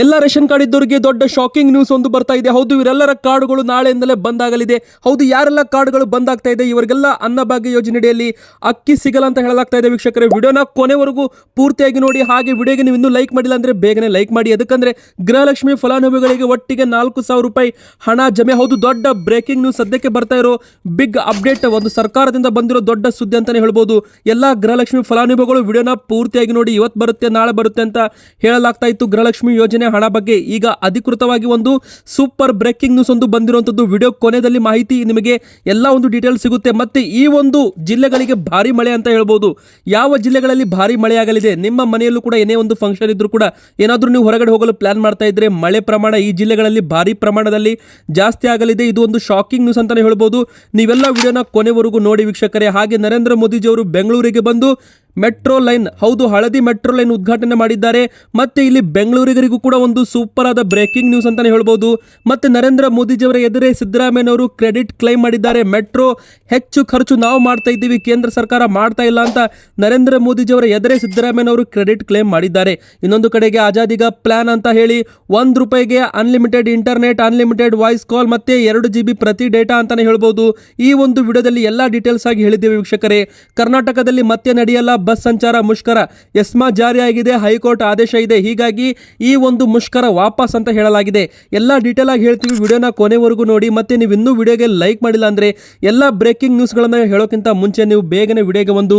ಎಲ್ಲ ration card ಇದ್ದವರಿಗೆ ದೊಡ್ಡ ಶಾಕಿಂಗ್ ನ್ಯೂಸ್ ಒಂದು ಬರ್ತಾ ಇದೆ. ಹೌದು, ಇವರೆಲ್ಲರ ಕಾರ್ಡ್ಗಳು ನಾಳೆಯಿಂದಲೇ ಬಂದಾಗಲಿದೆ. ಹೌದು, ಯಾರೆಲ್ಲ ಕಾರ್ಡ್ಗಳು ಬಂದಾಗ್ತಾ ಇದೆ? ಇವರಿಗೆಲ್ಲ ಅನ್ನಭಾಗ್ಯ ಯೋಜನೆಯಡಿಯಲ್ಲಿ ಅಕ್ಕಿ ಸಿಗಲ್ಲ ಅಂತ ಹೇಳಲಾಗ್ತಾ ಇದೆ ವೀಕ್ಷಕರೇ. ವಿಡಿಯೋನ ಕೊನೆವರೆಗೂ ಪೂರ್ತಿಯಾಗಿ ನೋಡಿ. ಹಾಗೆ ವಿಡಿಯೋಗೆ ನೀವು ಇನ್ನೂ ಲೈಕ್ ಮಾಡಿಲ್ಲ ಅಂದ್ರೆ ಬೇಗನೆ ಲೈಕ್ ಮಾಡಿ. ಅದಕ್ಕಂದ್ರೆ ಗೃಹಲಕ್ಷ್ಮಿ ಫಲಾನುಭವಿಗಳಿಗೆ ಒಟ್ಟಿಗೆ ನಾಲ್ಕು ಸಾವಿರ ರೂಪಾಯಿ ಹಣ ಜಮೆ. ಹೌದು, ದೊಡ್ಡ ಬ್ರೇಕಿಂಗ್ ನ್ಯೂಸ್ ಸದ್ಯಕ್ಕೆ ಬರ್ತಾ ಇರೋ ಬಿಗ್ ಅಪ್ಡೇಟ್ ಒಂದು ಸರ್ಕಾರದಿಂದ ಬಂದಿರೋ ದೊಡ್ಡ ಸುದ್ದಿ ಅಂತಲೇ ಹೇಳ್ಬೋದು. ಎಲ್ಲ ಗೃಹಲಕ್ಷ್ಮಿ ಫಲಾನುಭವಿಗಳು ವಿಡಿಯೋನ ಪೂರ್ತಿಯಾಗಿ ನೋಡಿ ಇವತ್ತು ಬರುತ್ತೆ, ನಾಳೆ ಬರುತ್ತೆ ಅಂತ ಹೇಳಲಾಗ್ತಾ ಇತ್ತು ಗೃಹಲಕ್ಷ್ಮಿ ಯೋಜನೆ. ಹಣ ಬಗ್ಗೆ ಈಗ ಅಧಿಕೃತವಾಗಿ ಒಂದು ಸೂಪರ್ ಬ್ರೇಕಿಂಗ್ ನ್ಯೂಸ್ ಒಂದು ಬಂದಿರುವಂಥದ್ದು. ವಿಡಿಯೋ ಕೊನೆಯಲ್ಲಿ ಮಾಹಿತಿ ನಿಮಗೆ ಎಲ್ಲ ಒಂದು ಡೀಟೇಲ್ಸ್ ಸಿಗುತ್ತೆ. ಮತ್ತೆ ಈ ಒಂದು ಜಿಲ್ಲೆಗಳಿಗೆ ಭಾರಿ ಮಳೆ ಅಂತ ಹೇಳ್ಬೋದು. ಯಾವ ಜಿಲ್ಲೆಗಳಲ್ಲಿ ಭಾರಿ ಮಳೆ ಆಗಲಿದೆ ನಿಮ್ಮ ಮನೆಯಲ್ಲೂ ಕೂಡ ಏನೇ ಒಂದು ಫಂಕ್ಷನ್ ಇದ್ದರೂ ಕೂಡ ಏನಾದರೂ ನೀವು ಹೊರಗಡೆ ಹೋಗಲು ಪ್ಲಾನ್ ಮಾಡ್ತಾ ಇದ್ರೆ ಮಳೆ ಪ್ರಮಾಣ ಈ ಜಿಲ್ಲೆಗಳಲ್ಲಿ ಭಾರಿ ಪ್ರಮಾಣದಲ್ಲಿ ಜಾಸ್ತಿ ಆಗಲಿದೆ. ಇದು ಒಂದು ಶಾಕಿಂಗ್ ನ್ಯೂಸ್ ಅಂತಲೇ ಹೇಳ್ಬೋದು. ನೀವೆಲ್ಲ ವಿಡಿಯೋನ ಕೊನೆವರೆಗೂ ನೋಡಿ ವೀಕ್ಷಕರೇ. ಹಾಗೆ ನರೇಂದ್ರ ಮೋದಿಜಿ ಅವರು ಬೆಂಗಳೂರಿಗೆ ಬಂದು ಮೆಟ್ರೋ ಲೈನ್, ಹೌದು, ಹಳದಿ ಮೆಟ್ರೋ ಲೈನ್ ಉದ್ಘಾಟನೆ ಮಾಡಿದ್ದಾರೆ. ಮತ್ತೆ ಇಲ್ಲಿ ಬೆಂಗಳೂರಿಗರಿಗೂ ಕೂಡ ಒಂದು ಸೂಪರ್ ಆದ ಬ್ರೇಕಿಂಗ್ ನ್ಯೂಸ್ ಅಂತಾನೆ ಹೇಳ್ಬೋದು. ಮತ್ತೆ ನರೇಂದ್ರ ಮೋದಿಜಿಯವರ ಎದುರೇ ಸಿದ್ದರಾಮಯ್ಯನವರು ಕ್ರೆಡಿಟ್ ಕ್ಲೈಮ್ ಮಾಡಿದ್ದಾರೆ. ಮೆಟ್ರೋ ಹೆಚ್ಚು ಖರ್ಚು ನಾವು ಮಾಡ್ತಾ ಇದ್ದೀವಿ, ಕೇಂದ್ರ ಸರ್ಕಾರ ಮಾಡ್ತಾ ಇಲ್ಲ ಅಂತ ನರೇಂದ್ರ ಮೋದಿಜಿಯವರ ಎದುರೇ ಸಿದ್ದರಾಮಯ್ಯನವರು ಕ್ರೆಡಿಟ್ ಕ್ಲೈಮ್ ಮಾಡಿದ್ದಾರೆ. ಇನ್ನೊಂದು ಕಡೆಗೆ ಆಜಾದಿಗ ಪ್ಲಾನ್ ಅಂತ ಹೇಳಿ ಒಂದು ರೂಪಾಯಿಗೆ unlimited internet unlimited voice call ಮತ್ತೆ ಎರಡು ಜಿ ಬಿ ಪ್ರತಿ ಡೇಟಾ ಅಂತಾನೆ ಹೇಳ್ಬೋದು. ಈ ಒಂದು ವಿಡಿಯೋದಲ್ಲಿ ಎಲ್ಲ ಡೀಟೇಲ್ಸ್ ಆಗಿ ಹೇಳಿದ್ದೇವೆ ವೀಕ್ಷಕರೇ. ಕರ್ನಾಟಕದಲ್ಲಿ ಮತ್ತೆ ನಡೆಯಲ್ಲ ಬಸ್ ಸಂಚಾರ ಮುಷ್ಕರ ಎಸ್ಮಾ ಜಾರಿಯಾಗಿದೆ, ಹೈಕೋರ್ಟ್ ಆದೇಶ ಇದೆ. ಹೀಗಾಗಿ ಈ ಒಂದು ಮುಷ್ಕರ ವಾಪಸ್ ಅಂತ ಹೇಳಲಾಗಿದೆ. ಎಲ್ಲ ಡೀಟೇಲ್ ಆಗಿ ಹೇಳ್ತೀವಿ. ವಿಡಿಯೋನ ಕೊನೆವರೆಗೂ ನೋಡಿ. ಮತ್ತೆ ನೀವು ಇನ್ನೂ ವಿಡಿಯೋಗೆ ಲೈಕ್ ಮಾಡಿಲ್ಲ ಅಂದ್ರೆ ಎಲ್ಲ ಬ್ರೇಕಿಂಗ್ ನ್ಯೂಸ್ಗಳನ್ನು ಹೇಳೋಕ್ಕಿಂತ ಮುಂಚೆ ನೀವು ಬೇಗನೆ ವಿಡಿಯೋಗೆ ಒಂದು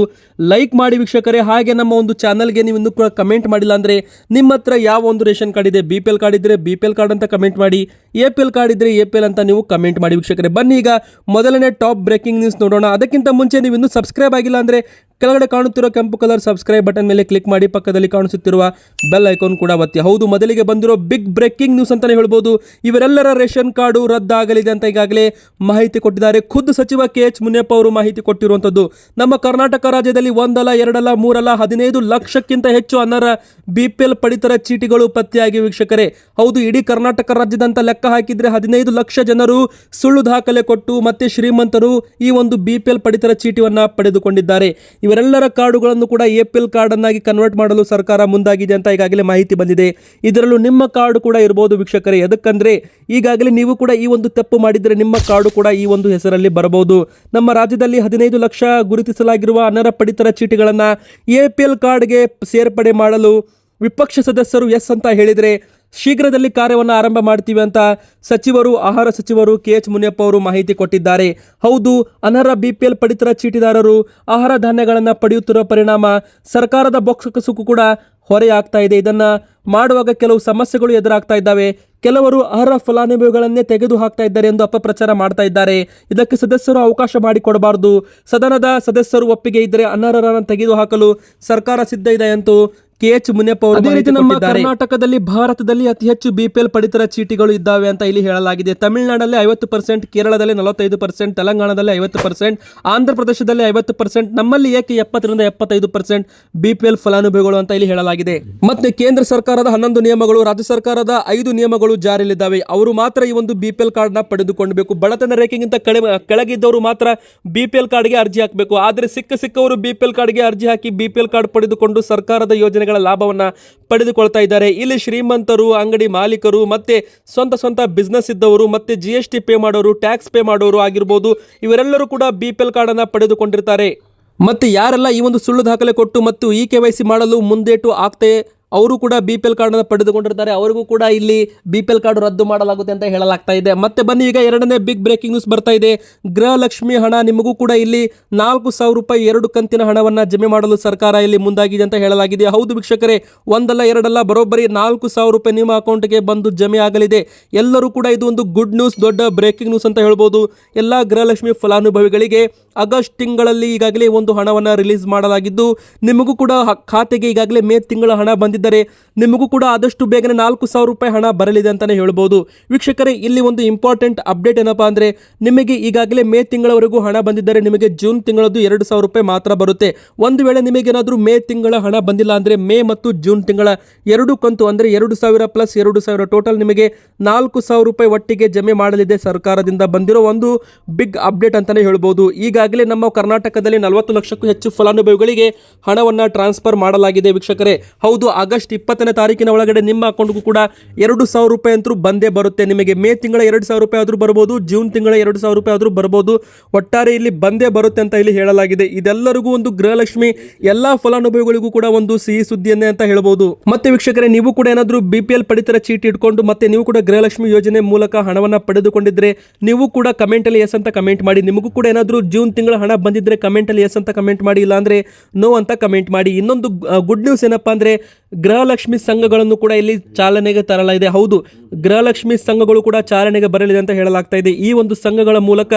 ಲೈಕ್ ಮಾಡಿ ವೀಕ್ಷಕರೇ. ಹಾಗೆ ನಮ್ಮ ಒಂದು ಚಾನಲ್ಗೆ ನೀವು ಇನ್ನೂ ಕೂಡ ಕಮೆಂಟ್ ಮಾಡಿಲ್ಲ ಅಂದ್ರೆ ನಿಮ್ಮ ಹತ್ರ ಯಾವ ಒಂದು ರೇಷನ್ ಕಾರ್ಡ್ ಇದೆ? ಬಿ ಪಿ ಎಲ್ ಕಾರ್ಡ್ ಇದ್ರೆ ಬಿ ಪಿ ಎಲ್ ಕಾರ್ಡ್ ಅಂತ ಕಮೆಂಟ್ ಮಾಡಿ. ಎ ಪಿ ಎಲ್ ಕಾರ್ಡ್ ಇದ್ರೆ ಎ ಪಿ ಎಲ್ ಅಂತ ನೀವು ಕಮೆಂಟ್ ಮಾಡಿ ವೀಕ್ಷಕರೇ. ಬನ್ನಿ ಈಗ ಮೊದಲನೇ ಟಾಪ್ ಬ್ರೇಕಿಂಗ್ ನ್ಯೂಸ್ ನೋಡೋಣ. ಅದಕ್ಕಿಂತ ಮುಂಚೆ ನೀವು ಇನ್ನೂ ಸಬ್ಸ್ಕ್ರೈಬ್ ಆಗಿಲ್ಲ ಅಂದ್ರೆ ಕೆಳಗಡೆ ಕಾಣುತ್ತಿರುವ ಕೆಂಪು ಕಲರ್ ಸಬ್ಸ್ಕ್ರೈಬ್ ಬಟನ್ ಮೇಲೆ ಕ್ಲಿಕ್ ಮಾಡಿ ಪಕ್ಕದಲ್ಲಿ ಕಾಣಿಸುತ್ತಿರುವ ಬೆಲ್ ಐಕಾನ್ ಕೂಡ ಒತ್ತಿ. ಹೌದು, ಮೊದಲಿಗೆ ಬಂದಿರೋ ಬಿಗ್ ಬ್ರೇಕಿಂಗ್ ನ್ಯೂಸ್ ಅಂತಾನೆ ಹೇಳ್ಬೋದು. ಇವರೆಲ್ಲರ ರೇಷನ್ ಕಾರ್ಡು ರದ್ದಾಗಲಿದೆ ಅಂತ ಈಗಾಗಲೇ ಮಾಹಿತಿ ಕೊಟ್ಟಿದ್ದಾರೆ. ಖುದ್ದು ಸಚಿವ ಕೆ ಎಚ್ ಮುನಿಯಪ್ಪ ಅವರು ಮಾಹಿತಿ ಕೊಟ್ಟಿರುವಂಥದ್ದು, ನಮ್ಮ ಕರ್ನಾಟಕ ರಾಜ್ಯದಲ್ಲಿ ಒಂದಲ್ಲ, ಎರಡಲ್ಲ, ಮೂರಲ್ಲ, ಹದಿನೈದು ಲಕ್ಷಕ್ಕಿಂತ ಹೆಚ್ಚು ಅನರ್ಹ ಬಿ ಪಿ ಎಲ್ ಪಡಿತರ ಚೀಟಿಗಳು ಪತ್ತೆಯಾಗಿ ವೀಕ್ಷಕರೇ. ಹೌದು, ಇಡೀ ಕರ್ನಾಟಕ ರಾಜ್ಯದಂತ ಲೆಕ್ಕ ಹಾಕಿದ್ರೆ ಹದಿನೈದು ಲಕ್ಷ ಜನರು ಸುಳ್ಳು ದಾಖಲೆ ಕೊಟ್ಟು ಮತ್ತೆ ಶ್ರೀಮಂತರು ಈ ಒಂದು ಬಿ ಪಿ ಎಲ್ ಪಡಿತರ ಚೀಟಿಯನ್ನ ಪಡೆದುಕೊಂಡಿದ್ದಾರೆ. ಇವರೆಲ್ಲರ ಕಾರ್ಡುಗಳನ್ನು ಕೂಡ ಎ ಪಿ ಎಲ್ ಕಾರ್ಡ್ ಅನ್ನಾಗಿ ಕನ್ವರ್ಟ್ ಮಾಡಲು ಸರ್ಕಾರ ಮುಂದಾಗಿದೆ ಅಂತ ಈಗಾಗಲೇ ಮಾಹಿತಿ ಬಂದಿದೆ. ಇದರಲ್ಲೂ ನಿಮ್ಮ ಕಾರ್ಡು ಕೂಡ ಇರಬಹುದು ವೀಕ್ಷಕರೇ. ಎದಕ್ಕಂದ್ರೆ ಈಗಾಗಲೇ ನೀವು ಕೂಡ ಈ ಒಂದು ತಪ್ಪು ಮಾಡಿದರೆ ನಿಮ್ಮ ಕಾರ್ಡು ಕೂಡ ಈ ಒಂದು ಹೆಸರಲ್ಲಿ ಬರಬಹುದು. ನಮ್ಮ ರಾಜ್ಯದಲ್ಲಿ ಹದಿನೈದು ಲಕ್ಷ ಗುರುತಿಸಲಾಗಿರುವ ಅನರ್ಹ ಪಡಿತರ ಚೀಟಿಗಳನ್ನು ಎ ಪಿ ಎಲ್ ಕಾರ್ಡ್ಗೆ ಸೇರ್ಪಡೆ ಮಾಡಲು ವಿಪಕ್ಷ ಸದಸ್ಯರು ಎಸ್ ಅಂತ ಹೇಳಿದರೆ ಶೀಘ್ರದಲ್ಲಿ ಕಾರ್ಯವನ್ನು ಆರಂಭ ಮಾಡ್ತೀವಿ ಅಂತ ಸಚಿವರು, ಆಹಾರ ಸಚಿವರು ಕೆ ಎಚ್ ಮುನಿಯಪ್ಪ ಅವರು ಮಾಹಿತಿ ಕೊಟ್ಟಿದ್ದಾರೆ. ಹೌದು, ಅನರ್ಹ ಬಿ ಪಿ ಎಲ್ ಪಡಿತರ ಚೀಟಿದಾರರು ಆಹಾರ ಧಾನ್ಯಗಳನ್ನು ಪಡೆಯುತ್ತಿರುವ ಪರಿಣಾಮ ಸರ್ಕಾರದ ಬೊಕ್ಕಸಕ್ಕೂ ಕೂಡ ಹೊರೆಯಾಗ್ತಾ ಇದೆ. ಇದನ್ನು ಮಾಡುವಾಗ ಕೆಲವು ಸಮಸ್ಯೆಗಳು ಎದುರಾಗ್ತಾ ಇದ್ದಾವೆ. ಕೆಲವರು ಅರ್ಹ ಫಲಾನುಭವಿಗಳನ್ನೇ ತೆಗೆದು ಹಾಕ್ತಾ ಇದ್ದಾರೆ ಎಂದು ಅಪಪ್ರಚಾರ ಮಾಡ್ತಾ ಇದ್ದಾರೆ. ಇದಕ್ಕೆ ಸದಸ್ಯರು ಅವಕಾಶ ಮಾಡಿಕೊಡಬಾರದು. ಸದನದ ಸದಸ್ಯರು ಒಪ್ಪಿಗೆ ಇದ್ದರೆ ಅನರ್ಹರನ್ನು ತೆಗೆದು ಹಾಕಲು ಸರ್ಕಾರ ಸಿದ್ಧ ಇದೆ ಎಂದು ಕೆ ಎಚ್ ಮುನಿಯಪ್ಪ ಅವರು ಅದೇ ರೀತಿ ನಮ್ಮ ಕರ್ನಾಟಕದಲ್ಲಿ ಭಾರತದಲ್ಲಿ ಅತಿ ಹೆಚ್ಚು ಬಿಪಿಎಲ್ ಪಡಿತರ ಚೀಟಿಗಳು ಇದ್ದಾವೆ ಅಂತ ಇಲ್ಲಿ ಹೇಳಲಾಗಿದೆ. ತಮಿಳುನಾಡಲ್ಲಿ ಐವತ್ತು ಪರ್ಸೆಂಟ್ ಕೇರಳದಲ್ಲಿ ನಲವತ್ತೈದು ಪರ್ಸೆಂಟ್ ತೆಲಂಗಾಣದಲ್ಲಿ ಐವತ್ತು ಪರ್ಸೆಂಟ್ ಆಂಧ್ರ ಪ್ರದೇಶದಲ್ಲಿ ಐವತ್ತು ಪರ್ಸೆಂಟ್ ನಮ್ಮಲ್ಲಿ ಏಕೆ ಎಪ್ಪತ್ತರಿಂದ ಎಪ್ಪತ್ತೈದು ಪರ್ಸೆಂಟ್ ಬಿಪಿಎಲ್ ಫಲಾನುಭವಿಗಳು ಅಂತ ಇಲ್ಲಿ ಹೇಳಲಾಗಿದೆ. ಮತ್ತೆ ಕೇಂದ್ರ ಸರ್ಕಾರದ ಹನ್ನೊಂದು ನಿಯಮಗಳು ರಾಜ್ಯ ಸರ್ಕಾರದ ಐದು ನಿಯಮಗಳು ಜಾರಿಯಲ್ಲಿದ್ದಾವೆ. ಅವರು ಮಾತ್ರ ಈ ಒಂದು ಬಿಪಿಎಲ್ ಕಾರ್ಡ್ನ ಪಡೆದುಕೊಳ್ಬೇಕು ಬಡತನ ರೇಖೆಗಿಂತ ಕಡಿಮೆ ಕೆಳಗಿದ್ದವರು ಮಾತ್ರ ಬಿಪಿಎಲ್ ಕಾರ್ಡ್ಗೆ ಅರ್ಜಿ ಹಾಕಬೇಕು. ಆದರೆ ಸಿಕ್ಕ ಸಿಕ್ಕವರು ಬಿಪಿಎಲ್ ಕಾರ್ಡ್ಗೆ ಅರ್ಜಿ ಹಾಕಿ ಬಿಪಿಎಲ್ ಕಾರ್ಡ್ ಪಡೆದುಕೊಂಡು ಸರ್ಕಾರದ ಯೋಜನೆಗಳ ಲಾಭವನ್ನ ಪಡೆದುಕೊಳ್ತಾ ಇದ್ದಾರೆ. ಇಲ್ಲಿ ಶ್ರೀಮಂತರು, ಅಂಗಡಿ ಮಾಲೀಕರು, ಮತ್ತೆ ಸ್ವಂತ ಸ್ವಂತ ಬಿಸ್ನೆಸ್ ಇದ್ದವರು, ಮತ್ತೆ ಜಿ ಎಸ್ ಟಿ ಪೇ ಮಾಡೋರು ಟ್ಯಾಕ್ಸ್ ಪೇ ಮಾಡೋರು ಆಗಿರ್ಬೋದು, ಇವರೆಲ್ಲರೂ ಕೂಡ ಬಿ ಪಿ ಎಲ್ ಕಾರ್ಡನ್ನು ಪಡೆದುಕೊಂಡಿರ್ತಾರೆ. ಮತ್ತೆ ಯಾರೆಲ್ಲ ಈ ಒಂದು ಸುಳ್ಳು ದಾಖಲೆ ಕೊಟ್ಟು ಮತ್ತು ಇ ಕೆ ವೈ ಸಿ ಮಾಡಲು ಮುಂದೇಟು ಆಗ್ತೇ ಅವರು ಕೂಡ ಬಿ ಪಿ ಎಲ್ ಕಾರ್ಡನ್ನು ಪಡೆದುಕೊಂಡಿರ್ತಾರೆ. ಅವರಿಗೂ ಕೂಡ ಇಲ್ಲಿ ಬಿ ಪಿ ಎಲ್ ಕಾರ್ಡ್ ರದ್ದು ಮಾಡಲಾಗುತ್ತೆ ಅಂತ ಹೇಳಲಾಗ್ತಾ ಇದೆ. ಮತ್ತೆ ಬನ್ನಿ, ಈಗ ಎರಡನೇ ಬಿಗ್ ಬ್ರೇಕಿಂಗ್ ನ್ಯೂಸ್ ಬರ್ತಾ ಇದೆ. ಗೃಹಲಕ್ಷ್ಮಿ ಹಣ ನಿಮಗೂ ಕೂಡ ಇಲ್ಲಿ ನಾಲ್ಕು ಸಾವಿರ ರೂಪಾಯಿ ಎರಡು ಕಂತಿನ ಹಣವನ್ನು ಜಮೆ ಮಾಡಲು ಸರ್ಕಾರ ಇಲ್ಲಿ ಮುಂದಾಗಿದೆ ಅಂತ ಹೇಳಲಾಗಿದೆ. ಹೌದು ವೀಕ್ಷಕರೇ, ಒಂದಲ್ಲ ಎರಡಲ್ಲ, ಬರೋಬ್ಬರಿ ನಾಲ್ಕು ಸಾವಿರ ರೂಪಾಯಿ ನಿಮ್ಮ ಅಕೌಂಟ್ಗೆ ಬಂದು ಜಮೆ ಆಗಲಿದೆ. ಎಲ್ಲರೂ ಕೂಡ ಇದು ಒಂದು ಗುಡ್ ನ್ಯೂಸ್ ದೊಡ್ಡ ಬ್ರೇಕಿಂಗ್ ನ್ಯೂಸ್ ಅಂತ ಹೇಳ್ಬೋದು. ಎಲ್ಲ ಗೃಹಲಕ್ಷ್ಮಿ ಫಲಾನುಭವಿಗಳಿಗೆ ಆಗಸ್ಟ್ ತಿಂಗಳಲ್ಲಿ ಈಗಾಗಲೇ ಒಂದು ಹಣವನ್ನು ರಿಲೀಸ್ ಮಾಡಲಾಗಿದ್ದು, ನಿಮಗೂ ಕೂಡ ಖಾತೆಗೆ ಈಗಾಗಲೇ ಮೇ ತಿಂಗಳ ಹಣ ಬಂದಿದ್ದರೆ ನಿಮಗೂ ಕೂಡ ಆದಷ್ಟು ಬೇಗನೆ ನಾಲ್ಕು ಸಾವಿರ ರೂಪಾಯಿ ಹಣ ಬರಲಿದೆ ಅಂತಲೇ ಹೇಳ್ಬೋದು. ವೀಕ್ಷಕರೇ, ಇಲ್ಲಿ ಒಂದು ಇಂಪಾರ್ಟೆಂಟ್ ಅಪ್ಡೇಟ್ ಏನಪ್ಪಾ ಅಂದರೆ ನಿಮಗೆ ಈಗಾಗಲೇ ಮೇ ತಿಂಗಳವರೆಗೂ ಹಣ ಬಂದಿದ್ದರೆ ನಿಮಗೆ ಜೂನ್ ತಿಂಗಳದ್ದು ಎರಡು ಸಾವಿರ ರೂಪಾಯಿ ಮಾತ್ರ ಬರುತ್ತೆ. ಒಂದು ವೇಳೆ ನಿಮಗೇನಾದರೂ ಮೇ ತಿಂಗಳ ಹಣ ಬಂದಿಲ್ಲ ಅಂದರೆ ಮೇ ಮತ್ತು ಜೂನ್ ತಿಂಗಳ ಎರಡು ಕಂತು ಅಂದರೆ ಎರಡು ಸಾವಿರ ಪ್ಲಸ್ ಎರಡು ಸಾವಿರ ಟೋಟಲ್ ನಿಮಗೆ ನಾಲ್ಕು ಸಾವಿರ ರೂಪಾಯಿ ಒಟ್ಟಿಗೆ ಜಮೆ ಮಾಡಲಿದೆ ಸರ್ಕಾರದಿಂದ ಬಂದಿರೋ ಒಂದು ಬಿಗ್ ಅಪ್ಡೇಟ್ ಅಂತಲೇ ಹೇಳ್ಬೋದು. ಈಗಾಗಲೇ ನಮ್ಮ ಕರ್ನಾಟಕದಲ್ಲಿ ನಲವತ್ತು ಲಕ್ಷಕ್ಕೂ ಹೆಚ್ಚು ಫಲಾನುಭವಿಗಳಿಗೆ ಹಣವನ್ನು ಟ್ರಾನ್ಸ್ಫರ್ ಮಾಡಲಾಗಿದೆ ವೀಕ್ಷಕರೇ. ಹೌದು ಆಗಸ್ಟ್ ಇಪ್ಪತ್ತನೇ ತಾರೀಕಿನ ಒಳಗಡೆ ನಿಮ್ಮ ಅಕೌಂಟ್ಗೂ ಕೂಡ ಎರಡು ಸಾವಿರ ರೂಪಾಯಿ ಅಂತೂ ಬಂದೇ ಬರುತ್ತೆ. ನಿಮಗೆ ಮೇ ತಿಂಗಳ ಎರಡು ಸಾವಿರ ರೂಪಾಯಿ ಆದರೂ ಬರ್ಬೋದು, ಜೂನ್ ತಿಂಗಳ ಎರಡು ಸಾವಿರ ರೂಪಾಯಿ ಆದರೂ ಬರ್ಬೋದು. ಒಟ್ಟಾರೆ ಇಲ್ಲಿ ಬಂದೇ ಬರುತ್ತೆ ಅಂತ ಇಲ್ಲಿ ಹೇಳಲಾಗಿದೆ. ಇದೆಲ್ಲರಿಗೂ ಒಂದು ಗೃಹಲಕ್ಷ್ಮಿ, ಎಲ್ಲ ಫಲಾನುಭವಿಗಳಿಗೂ ಕೂಡ ಒಂದು ಸಿಹಿ ಸುದ್ದಿಯನ್ನೇ ಅಂತ ಹೇಳ್ಬೋದು. ಮತ್ತೆ ವೀಕ್ಷಕರೇ, ನೀವು ಕೂಡ ಏನಾದರೂ ಬಿ ಪಿ ಎಲ್ ಪಡಿತರ ಚೀಟಿ ಇಟ್ಕೊಂಡು ಮತ್ತೆ ನೀವು ಕೂಡ ಗೃಹಲಕ್ಷ್ಮಿ ಯೋಜನೆ ಮೂಲಕ ಹಣವನ್ನು ಪಡೆದುಕೊಂಡಿದ್ರೆ ನೀವು ಕೂಡ ಕಮೆಂಟ್ ಅಲ್ಲಿ ಎಸ್ ಅಂತ ಕಮೆಂಟ್ ಮಾಡಿ. ನಿಮಗೂ ಕೂಡ ಏನಾದರೂ ಜೂನ್ ತಿಂಗಳ ಹಣ ಬಂದಿದ್ರೆ ಕಮೆಂಟ್ ಅಲ್ಲಿ ಎಸ್ ಅಂತ ಕಮೆಂಟ್ ಮಾಡಿ, ಇಲ್ಲಾಂದ್ರೆ ನೋ ಅಂತ ಕಮೆಂಟ್ ಮಾಡಿ. ಇನ್ನೊಂದು ಗುಡ್ ನ್ಯೂಸ್ ಏನಪ್ಪಾ ಅಂದ್ರೆ ಗೃಹಲಕ್ಷ್ಮಿ ಸಂಘಗಳನ್ನು ಕೂಡ ಇಲ್ಲಿ ಚಾಲನೆಗೆ ತರಲಾಗಿದೆ. ಹೌದು, ಗೃಹಲಕ್ಷ್ಮಿ ಸಂಘಗಳು ಕೂಡ ಚಾಲನೆಗೆ ಬರಲಿದೆ ಅಂತ ಹೇಳಲಾಗ್ತಾ ಇದೆ. ಈ ಒಂದು ಸಂಘಗಳ ಮೂಲಕ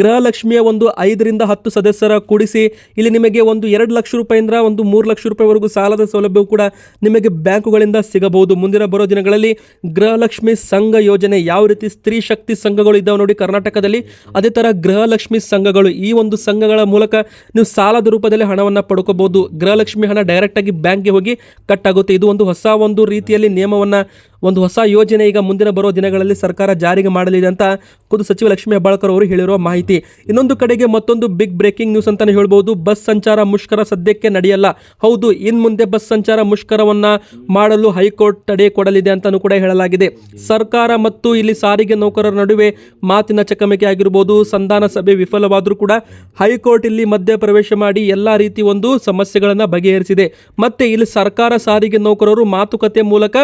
ಗೃಹಲಕ್ಷ್ಮಿಯ ಒಂದು ಐದರಿಂದ ಹತ್ತು ಸದಸ್ಯರ ಕೂಡಿಸಿ ಇಲ್ಲಿ ನಿಮಗೆ ಒಂದು ಎರಡು ಲಕ್ಷ ರೂಪಾಯಿಂದ ಒಂದು ಮೂರು ಲಕ್ಷ ರೂಪಾಯಿವರೆಗೂ ಸಾಲದ ಸೌಲಭ್ಯವು ಕೂಡ ನಿಮಗೆ ಬ್ಯಾಂಕುಗಳಿಂದ ಸಿಗಬಹುದು. ಮುಂದಿನ ಬರೋ ದಿನಗಳಲ್ಲಿ ಗೃಹಲಕ್ಷ್ಮಿ ಸಂಘ ಯೋಜನೆ ಯಾವ ರೀತಿ ಸ್ತ್ರೀ ಶಕ್ತಿ ಸಂಘಗಳು ಇದ್ದಾವೆ ನೋಡಿ ಕರ್ನಾಟಕದಲ್ಲಿ, ಅದೇ ಥರ ಗೃಹಲಕ್ಷ್ಮಿ ಸಂಘಗಳು ಈ ಒಂದು ಸಂಘಗಳ ಮೂಲಕ ನೀವು ಸಾಲದ ರೂಪದಲ್ಲಿ ಹಣವನ್ನು ಪಡ್ಕೋಬಹುದು. ಗೃಹಲಕ್ಷ್ಮಿ ಹಣ ಡೈರೆಕ್ಟ್ ಆಗಿ ಬ್ಯಾಂಕ್ಗೆ ಹೋಗಿ ಕಟ್ ಆಗುತ್ತೆ ಇದು ಒಂದು ಹೊಸ ಒಂದು ರೀತಿಯಲ್ಲಿ ನಿಯಮವನ್ನ ಒಂದು ಹೊಸ ಯೋಜನೆ ಈಗ ಮುಂದಿನ ಬರೋ ದಿನಗಳಲ್ಲಿ ಸರ್ಕಾರ ಜಾರಿಗೆ ಮಾಡಲಿದೆ ಅಂತ ಖುದ್ದು ಸಚಿವ ಲಕ್ಷ್ಮೀ ಹೆಬ್ಬಾಳ್ಕರ್ ಅವರು ಹೇಳಿರುವ ಮಾಹಿತಿ. ಇನ್ನೊಂದು ಕಡೆಗೆ ಮತ್ತೊಂದು ಬಿಗ್ ಬ್ರೇಕಿಂಗ್ ನ್ಯೂಸ್ ಅಂತಾನೆ ಹೇಳ್ಬೋದು. ಬಸ್ ಸಂಚಾರ ಮುಷ್ಕರ ಸದ್ಯಕ್ಕೆ ನಡೆಯಲ್ಲ. ಹೌದು, ಇನ್ ಮುಂದೆ ಬಸ್ ಸಂಚಾರ ಮುಷ್ಕರವನ್ನು ಮಾಡಲು ಹೈಕೋರ್ಟ್ ತಡೆ ಕೊಡಲಿದೆ ಅಂತಾನೂ ಕೂಡ ಹೇಳಲಾಗಿದೆ. ಸರ್ಕಾರ ಮತ್ತು ಇಲ್ಲಿ ಸಾರಿಗೆ ನೌಕರರ ನಡುವೆ ಮಾತಿನ ಚಕಮಕಿ ಆಗಿರ್ಬೋದು. ಸಂಧಾನ ಸಭೆ ವಿಫಲವಾದರೂ ಕೂಡ ಹೈಕೋರ್ಟ್ ಇಲ್ಲಿ ಮಧ್ಯ ಪ್ರವೇಶ ಮಾಡಿ ಎಲ್ಲಾ ರೀತಿ ಒಂದು ಸಮಸ್ಯೆಗಳನ್ನು ಬಗೆಹರಿಸಿದೆ. ಮತ್ತೆ ಇಲ್ಲಿ ಸರ್ಕಾರ ಸಾರಿಗೆ ನೌಕರರು ಮಾತುಕತೆ ಮೂಲಕ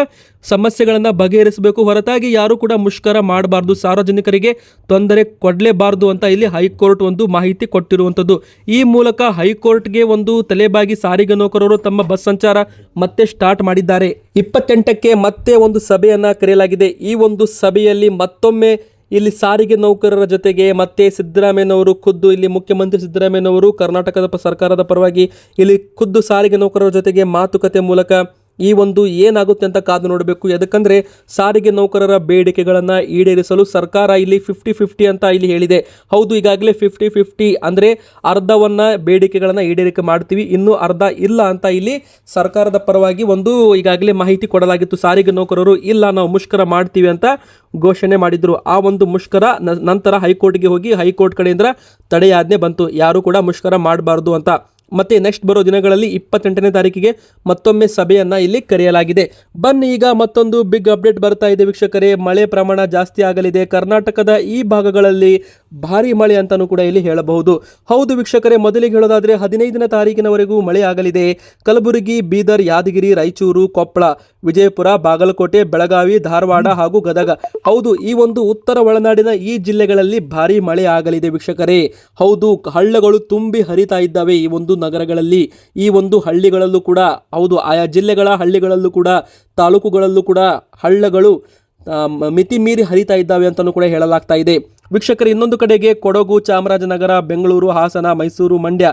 ಸಮಸ್ಯೆಗಳನ್ನ ಬಗೆಹರಿಸಬೇಕು. ಹೊರತಾಗಿ ಯಾರೂ ಕೂಡ ಮುಷ್ಕರ ಮಾಡಬಾರ್ದು. ಸಾರ್ವಜನಿಕರಿಗೆ ತೊಂದರೆ ಕೊಡಲೇಬಾರದು ಅಂತ ಇಲ್ಲಿ ಹೈಕೋರ್ಟ್ ಒಂದು ಮಾಹಿತಿ ಕೊಟ್ಟಿರುವಂಥದ್ದು. ಈ ಮೂಲಕ ಹೈಕೋರ್ಟ್ಗೆ ಒಂದು ತಲೆಬಾಗಿ ಸಾರಿಗೆ ನೌಕರರು ತಮ್ಮ ಬಸ್ ಸಂಚಾರ ಮತ್ತೆ ಸ್ಟಾರ್ಟ್ ಮಾಡಿದ್ದಾರೆ. ಇಪ್ಪತ್ತೆಂಟಕ್ಕೆ ಮತ್ತೆ ಒಂದು ಸಭೆಯನ್ನು ಕರೆಯಲಾಗಿದೆ. ಈ ಒಂದು ಸಭೆಯಲ್ಲಿ ಮತ್ತೊಮ್ಮೆ ಇಲ್ಲಿ ಸಾರಿಗೆ ನೌಕರರ ಜೊತೆಗೆ ಮತ್ತೆ ಸಿದ್ದರಾಮಯ್ಯನವರು ಖುದ್ದು, ಇಲ್ಲಿ ಮುಖ್ಯಮಂತ್ರಿ ಸಿದ್ದರಾಮಯ್ಯನವರು, ಕರ್ನಾಟಕದ ಸರ್ಕಾರದ ಪರವಾಗಿ ಇಲ್ಲಿ ಖುದ್ದು ಸಾರಿಗೆ ನೌಕರರ ಜೊತೆಗೆ ಮಾತುಕತೆ ಮೂಲಕ ಈ ಒಂದು ಏನಾಗುತ್ತೆ ಅಂತ ಕಾದು ನೋಡಬೇಕು. ಯಾಕಂದ್ರೆ ಸಾರಿಗೆ ನೌಕರರ ಬೇಡಿಕೆಗಳನ್ನು ಈಡೇರಿಸಲು ಸರ್ಕಾರ ಇಲ್ಲಿ ಫಿಫ್ಟಿ ಫಿಫ್ಟಿ ಅಂತ ಇಲ್ಲಿ ಹೇಳಿದೆ. ಹೌದು, ಈಗಾಗಲೇ ಫಿಫ್ಟಿ ಫಿಫ್ಟಿ ಅಂದರೆ ಅರ್ಧವನ್ನ ಬೇಡಿಕೆಗಳನ್ನು ಈಡೇರಿಕೆ ಮಾಡ್ತೀವಿ. ಇನ್ನು ಅರ್ಧ ಇಲ್ಲ ಅಂತ ಇಲ್ಲಿ ಸರ್ಕಾರದ ಪರವಾಗಿ ಒಂದು ಈಗಾಗಲೇ ಮಾಹಿತಿ ಕೊಡಲಾಗಿತ್ತು. ಸಾರಿಗೆ ನೌಕರರು ಇಲ್ಲ, ನಾವು ಮುಷ್ಕರ ಮಾಡ್ತೀವಿ ಅಂತ ಘೋಷಣೆ ಮಾಡಿದ್ರು. ಆ ಒಂದು ಮುಷ್ಕರ ನಂತರ ಹೈಕೋರ್ಟ್ಗೆ ಹೋಗಿ ಹೈಕೋರ್ಟ್ ಕಡೆಯಿಂದ ತಡೆಯಾಜ್ಞೆ ಬಂತು. ಯಾರು ಕೂಡ ಮುಷ್ಕರ ಮಾಡಬಾರ್ದು ಅಂತ ಮತ್ತೆ ನೆಕ್ಸ್ಟ್ ಬರೋ ದಿನಗಳಲ್ಲಿ ಇಪ್ಪತ್ತೆಂಟನೇ ತಾರೀಕಿಗೆ ಮತ್ತೊಮ್ಮೆ ಸಭೆಯನ್ನ ಇಲ್ಲಿ ಕರೆಯಲಾಗಿದೆ. ಬನ್ನಿ ಈಗ ಮತ್ತೊಂದು ಬಿಗ್ ಅಪ್ಡೇಟ್ ಬರ್ತಾ ಇದೆ ವೀಕ್ಷಕರೇ. ಮಳೆ ಪ್ರಮಾಣ ಜಾಸ್ತಿ ಆಗಲಿದೆ. ಕರ್ನಾಟಕದ ಈ ಭಾಗಗಳಲ್ಲಿ ಭಾರಿ ಮಳೆ ಅಂತಲೂ ಕೂಡ ಇಲ್ಲಿ ಹೇಳಬಹುದು. ಹೌದು ವೀಕ್ಷಕರೇ, ಮೊದಲಿಗೆ ಹೇಳೋದಾದ್ರೆ ಹದಿನೈದನೇ ತಾರೀಕಿನವರೆಗೂ ಮಳೆ ಆಗಲಿದೆ. ಕಲಬುರಗಿ, ಬೀದರ್, ಯಾದಗಿರಿ, ರಾಯಚೂರು, ಕೊಪ್ಪಳ, ವಿಜಯಪುರ, ಬಾಗಲಕೋಟೆ, ಬೆಳಗಾವಿ, ಧಾರವಾಡ ಹಾಗೂ ಗದಗ. ಹೌದು, ಈ ಒಂದು ಉತ್ತರ ಒಳನಾಡಿನ ಈ ಜಿಲ್ಲೆಗಳಲ್ಲಿ ಭಾರಿ ಮಳೆ ಆಗಲಿದೆ ವೀಕ್ಷಕರೇ. ಹೌದು, ಹಳ್ಳಗಳು ತುಂಬಿ ಹರಿತಾ ಇದ್ದಾವೆ ಈ ಒಂದು ನಗರಗಳಲ್ಲಿ ಈ ಒಂದು ಹಳ್ಳಿಗಳಲ್ಲೂ ಕೂಡ, ಹೌದು, ಆಯಾ ಜಿಲ್ಲೆಗಳ ಹಳ್ಳಿಗಳಲ್ಲೂ ಕೂಡ, ತಾಲೂಕುಗಳಲ್ಲೂ ಕೂಡ ಹಳ್ಳಗಳು ಮಿತಿ ಮೀರಿ ಹರಿತಾ ಇದ್ದಾವೆ ಅಂತಲೂ ಕೂಡ ಹೇಳಲಾಗ್ತಾ ಇದೆ. ವೀಕ್ಷಕರು, ಇನ್ನೊಂದು ಕಡೆಗೆ ಕೊಡಗು, ಚಾಮರಾಜನಗರ, ಬೆಂಗಳೂರು, ಹಾಸನ, ಮೈಸೂರು, ಮಂಡ್ಯ,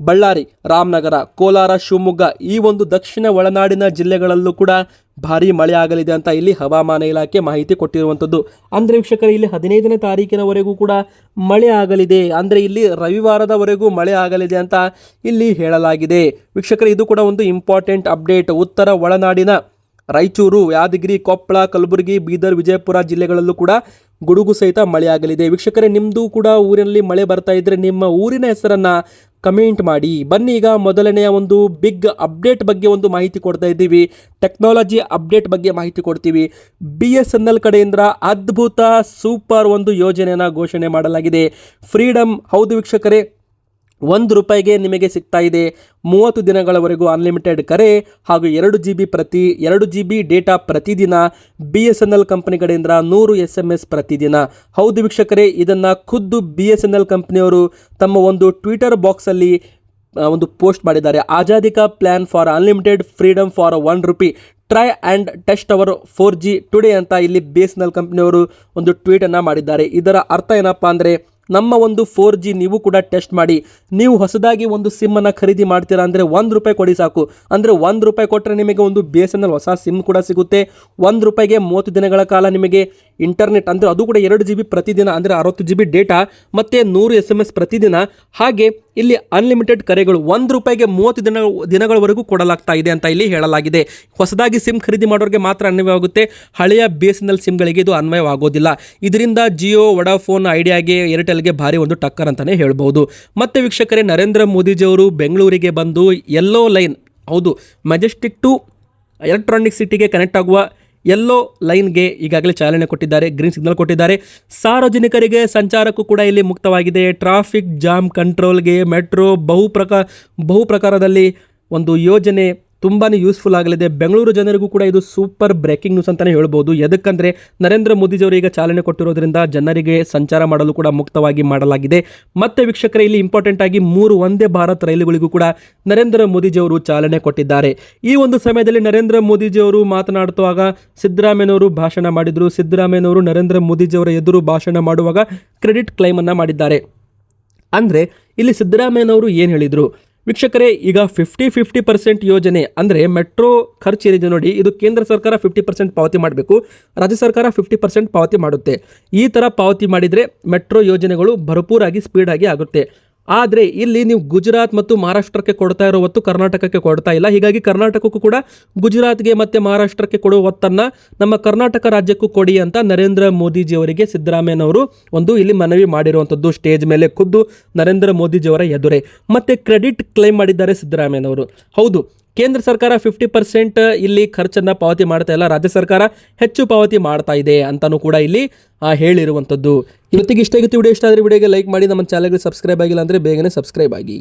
ಬಳ್ಳಾರಿ, ರಾಮನಗರ, ಕೋಲಾರ, ಶಿವಮೊಗ್ಗ ಈ ಒಂದು ದಕ್ಷಿಣ ಒಳನಾಡಿನ ಜಿಲ್ಲೆಗಳಲ್ಲೂ ಕೂಡ ಭಾರಿ ಮಳೆ ಆಗಲಿದೆ ಅಂತ ಇಲ್ಲಿ ಹವಾಮಾನ ಇಲಾಖೆ ಮಾಹಿತಿ ಕೊಟ್ಟಿರುವಂಥದ್ದು. ಅಂದರೆ ವೀಕ್ಷಕರು, ಇಲ್ಲಿ ಹದಿನೈದನೇ ತಾರೀಕಿನವರೆಗೂ ಕೂಡ ಮಳೆ ಆಗಲಿದೆ. ಅಂದರೆ ಇಲ್ಲಿ ರವಿವಾರದವರೆಗೂ ಮಳೆ ಆಗಲಿದೆ ಅಂತ ಇಲ್ಲಿ ಹೇಳಲಾಗಿದೆ. ವೀಕ್ಷಕರು, ಇದು ಕೂಡ ಒಂದು ಇಂಪಾರ್ಟೆಂಟ್ ಅಪ್ಡೇಟ್ ಉತ್ತರ ಒಳನಾಡಿನ ರಾಯಚೂರು, ಯಾದಗಿರಿ, ಕೊಪ್ಪಳ, ಕಲಬುರಗಿ, ಬೀದರ್, ವಿಜಯಪುರ ಜಿಲ್ಲೆಗಳಲ್ಲೂ ಕೂಡ ಗುಡುಗು ಸಹಿತ ಮಳೆಯಾಗಲಿದೆ. ವೀಕ್ಷಕರೇ ನಿಮ್ಮದು ಕೂಡ ಊರಿನಲ್ಲಿ ಮಳೆ ಬರ್ತಾ ಇದ್ದರೆ ನಿಮ್ಮ ಊರಿನ ಹೆಸರನ್ನ ಕಮೆಂಟ್ ಮಾಡಿ. ಬನ್ನಿ ಈಗ ಮೊದಲನೆಯ ಒಂದು ಬಿಗ್ ಅಪ್ಡೇಟ್ ಬಗ್ಗೆ ಒಂದು ಮಾಹಿತಿ ಕೊಡ್ತಾ ಇದ್ದೀವಿ. ಟೆಕ್ನಾಲಜಿ ಅಪ್ಡೇಟ್ ಬಗ್ಗೆ ಮಾಹಿತಿ ಕೊಡ್ತೀವಿ. ಬಿ ಎಸ್ ಎನ್ ಎಲ್ ಕಡೆಯಿಂದ ಅದ್ಭುತ ಸೂಪರ್ ಒಂದು ಯೋಜನೆಯನ್ನು ಘೋಷಣೆ ಮಾಡಲಾಗಿದೆ. ಫ್ರೀಡಮ್ ಹೌದು ವೀಕ್ಷಕರೇ. ಒಂದು ರೂಪಾಯಿಗೆ ನಿಮಗೆ ಸಿಗ್ತಾ ಇದೆ. ಮೂವತ್ತು ದಿನಗಳವರೆಗೂ ಅನ್ಲಿಮಿಟೆಡ್ ಕರೆ ಹಾಗೂ ಎರಡು ಜಿ ಬಿ ಪ್ರತಿ, ಎರಡು ಜಿ ಬಿ ಡೇಟಾ ಪ್ರತಿದಿನ B S N L company ಕಡೆಯಿಂದ ನೂರು ಎಸ್ ಎಂ ಎಸ್ ಪ್ರತಿದಿನ. ಹೌದು ವೀಕ್ಷಕರೇ, ಇದನ್ನು ಖುದ್ದು ಬಿ ಎಸ್ ಎನ್ ಎಲ್ ಕಂಪ್ನಿಯವರು ತಮ್ಮ ಒಂದು ಟ್ವಿಟರ್ ಬಾಕ್ಸಲ್ಲಿ ಒಂದು ಪೋಸ್ಟ್ ಮಾಡಿದ್ದಾರೆ. ಆಜಾದಿಕಾ plan for unlimited freedom for one rupee try and test our four G today ಅಂತ ಇಲ್ಲಿ ಬಿ ಎಸ್ ಎನ್ ಎಲ್ ಕಂಪ್ನಿಯವರು ಒಂದು ಟ್ವೀಟನ್ನು ಮಾಡಿದ್ದಾರೆ. ಇದರ ಅರ್ಥ ಏನಪ್ಪ ಅಂದರೆ ನಮ್ಮ ಒಂದು ಫೋರ್ ಜಿ ನೀವು ಕೂಡ ಟೆಸ್ಟ್ ಮಾಡಿ. ನೀವು ಹೊಸದಾಗಿ ಒಂದು ಸಿಮ್ಮನ್ನು ಖರೀದಿ ಮಾಡ್ತೀರಾ ಅಂದರೆ ಒಂದು ರೂಪಾಯಿ ಕೊಡಿ ಸಾಕು. ಅಂದರೆ ಒಂದು ರೂಪಾಯಿ ಕೊಟ್ಟರೆ ನಿಮಗೆ ಒಂದು ಬಿ ಎಸ್ ಎನ್ ಎಲ್ ಹೊಸ ಸಿಮ್ ಕೂಡ ಸಿಗುತ್ತೆ. ಒಂದು ರೂಪಾಯಿಗೆ ಮೂವತ್ತು ದಿನಗಳ ಕಾಲ ನಿಮಗೆ ಇಂಟರ್ನೆಟ್ ಅಂದರೆ ಅದು ಕೂಡ ಎರಡು ಜಿ ಬಿ ಪ್ರತಿದಿನ ಅಂದರೆ ಅರವತ್ತು ಜಿ ಬಿ ಡೇಟಾ ಮತ್ತು ನೂರು ಎಸ್ ಎಂ ಎಸ್ ಪ್ರತಿದಿನ. ಹಾಗೆ ಇಲ್ಲಿ ಅನ್ಲಿಮಿಟೆಡ್ ಕರೆಗಳು ಒಂದು ರೂಪಾಯಿಗೆ ಮೂವತ್ತು ದಿನ, ದಿನಗಳವರೆಗೂ ಕೊಡಲಾಗ್ತಾ ಇದೆ ಅಂತ ಇಲ್ಲಿ ಹೇಳಲಾಗಿದೆ. ಹೊಸದಾಗಿ ಸಿಮ್ ಖರೀದಿ ಮಾಡೋರಿಗೆ ಮಾತ್ರ ಅನ್ವಯವಾಗುತ್ತೆ ಹಳೆಯ ಬಿ ಎಸ್ ಎನ್ ಎಲ್ ಸಿಮ್ಗಳಿಗೆ ಇದು ಅನ್ವಯವಾಗೋದಿಲ್ಲ. ಇದರಿಂದ ಜಿಯೋ ವಡಾಫೋನ್ ಐಡಿಯಾಗೆ ಏರ್ಟೆಲ್ಗೆ ಭಾರಿ ಒಂದು ಟಕ್ಕರ್ ಅಂತಲೇ ಹೇಳ್ಬೋದು ಮತ್ತು ವೀಕ್ಷಕರೇ, ನರೇಂದ್ರ ಮೋದಿಜಿಯವರು ಬೆಂಗಳೂರಿಗೆ ಬಂದು ಎಲ್ಲೋ ಲೈನ್ ಹೌದು ಮೆಜೆಸ್ಟಿಕ್ ಟು ಎಲೆಕ್ಟ್ರಾನಿಕ್ ಸಿಟಿಗೆ ಕನೆಕ್ಟ್ ಆಗುವ ಎಲ್ಲೋ ಲೈನ್ಗೆ ಈಗಾಗಲೇ ಚಾಲನೆ ಕೊಟ್ಟಿದ್ದಾರೆ ಗ್ರೀನ್ ಸಿಗ್ನಲ್ ಕೊಟ್ಟಿದ್ದಾರೆ. ಸಾರ್ವಜನಿಕರಿಗೆ ಸಂಚಾರಕ್ಕೂ ಕೂಡ ಇಲ್ಲಿ ಮುಕ್ತವಾಗಿದೆ. ಟ್ರಾಫಿಕ್ ಜಾಮ್ ಕಂಟ್ರೋಲ್ಗೆ ಮೆಟ್ರೋ ಬಹು ಪ್ರಕಾರ ಬಹು ಪ್ರಕಾರದಲ್ಲಿ ಒಂದು ಯೋಜನೆ ತುಂಬಾ ಯೂಸ್ಫುಲ್ ಆಗಲಿದೆ. ಬೆಂಗಳೂರು ಜನರಿಗೂ ಕೂಡ ಇದು ಸೂಪರ್ ಬ್ರೇಕಿಂಗ್ ನ್ಯೂಸ್ ಅಂತಲೇ ಹೇಳ್ಬೋದು. ಎದಕ್ಕಂದರೆ ನರೇಂದ್ರ ಮೋದಿಜಿಯವರು ಈಗ ಚಾಲನೆ ಕೊಟ್ಟಿರೋದ್ರಿಂದ ಜನರಿಗೆ ಸಂಚಾರ ಮಾಡಲು ಕೂಡ ಮುಕ್ತವಾಗಿ ಮಾಡಲಾಗಿದೆ. ಮತ್ತೆ ವೀಕ್ಷಕರೇ, ಇಲ್ಲಿ ಇಂಪಾರ್ಟೆಂಟ್ ಆಗಿ ಮೂರು ಒಂದೇ ಭಾರತ್ ರೈಲುಗಳಿಗೂ ಕೂಡ ನರೇಂದ್ರ ಮೋದಿಜಿಯವರು ಚಾಲನೆ ಕೊಟ್ಟಿದ್ದಾರೆ. ಈ ಒಂದು ಸಮಯದಲ್ಲಿ ನರೇಂದ್ರ ಮೋದಿಜಿಯವರು ಮಾತನಾಡುವಾಗ ಸಿದ್ದರಾಮಯ್ಯನವರು ಭಾಷಣ ಮಾಡಿದರು. ಸಿದ್ದರಾಮಯ್ಯನವರು ನರೇಂದ್ರ ಮೋದಿಜಿಯವರ ಎದುರು ಭಾಷಣ ಮಾಡುವಾಗ ಕ್ರೆಡಿಟ್ ಕ್ಲೈಮನ್ನು ಮಾಡಿದ್ದಾರೆ. ಅಂದರೆ ಇಲ್ಲಿ ಸಿದ್ದರಾಮಯ್ಯನವರು ಏನು ಹೇಳಿದರು? ವೀಕ್ಷಕರೇ, ಈಗ ಫಿಫ್ಟಿ ಫಿಫ್ಟಿ ಪರ್ಸೆಂಟ್ ಯೋಜನೆ ಅಂದರೆ ಮೆಟ್ರೋ ಖರ್ಚು ಏನಿದೆ ನೋಡಿ. ಇದು ಕೇಂದ್ರ ಸರ್ಕಾರ ಫಿಫ್ಟಿ ಪರ್ಸೆಂಟ್ ಪಾವತಿ ಮಾಡಬೇಕು. ರಾಜ್ಯ ಸರ್ಕಾರ ಫಿಫ್ಟಿ ಪರ್ಸೆಂಟ್ ಪಾವತಿ ಮಾಡುತ್ತೆ. ಈ ಥರ ಪಾವತಿ ಮಾಡಿದರೆ ಮೆಟ್ರೋ ಯೋಜನೆಗಳು ಭರಪೂರಾಗಿ ಸ್ಪೀಡಾಗಿ ಆಗುತ್ತೆ. ಆದರೆ ಇಲ್ಲಿ ನೀವು ಗುಜರಾತ್ ಮತ್ತು ಮಹಾರಾಷ್ಟ್ರಕ್ಕೆ ಕೊಡ್ತಾ ಇರೋ ಹೊತ್ತು ಕರ್ನಾಟಕಕ್ಕೆ ಕೊಡ್ತಾ ಇಲ್ಲ. ಹೀಗಾಗಿ ಕರ್ನಾಟಕಕ್ಕೂ ಕೂಡ ಗುಜರಾತ್ಗೆ ಮತ್ತು ಮಹಾರಾಷ್ಟ್ರಕ್ಕೆ ಕೊಡುವ ಹೊತ್ತನ್ನು ನಮ್ಮ ಕರ್ನಾಟಕ ರಾಜ್ಯಕ್ಕೂ ಕೊಡಿ ಅಂತ ನರೇಂದ್ರ ಮೋದಿಜಿಯವರಿಗೆ ಸಿದ್ದರಾಮಯ್ಯನವರು ಒಂದು ಇಲ್ಲಿ ಮನವಿ ಮಾಡಿರುವಂಥದ್ದು ಸ್ಟೇಜ್ ಮೇಲೆ ಖುದ್ದು ನರೇಂದ್ರ ಮೋದಿಜಿಯವರ ಎದುರೇ. ಮತ್ತು ಕ್ರೆಡಿಟ್ ಕ್ಲೈಮ್ ಮಾಡಿದ್ದಾರೆ ಸಿದ್ದರಾಮಯ್ಯನವರು. ಹೌದು ಕೇಂದ್ರ ಸರ್ಕಾರ ಫಿಫ್ಟಿ ಪರ್ಸೆಂಟ್ ಇಲ್ಲಿ ಖರ್ಚನ್ನು ಪಾವತಿ ಮಾಡ್ತಾ ಇಲ್ಲ ರಾಜ್ಯ ಸರ್ಕಾರ ಹೆಚ್ಚು ಪಾವತಿ ಮಾಡ್ತಾ ಇದೆ ಅಂತಾನೂ ಕೂಡ ಇಲ್ಲಿ ಹೇಳಿರುವಂಥದ್ದು. ಇವತ್ತಿಗೆ ಇಷ್ಟ ಆಗಿತ್ತು ವಿಡಿಯೋ ಇಷ್ಟ ಆದರೆ ವಿಡಿಯೋಗೆ ಲೈಕ್ ಮಾಡಿ, ನಮ್ಮ ಚಾನಲ್ಗೆ ಸಬ್ಸ್ಕ್ರೈಬ್ ಆಗಿಲ್ಲ ಅಂದರೆ ಬೇಗನೆ ಸಬ್ಸ್ಕ್ರೈಬ್ ಆಗಿ.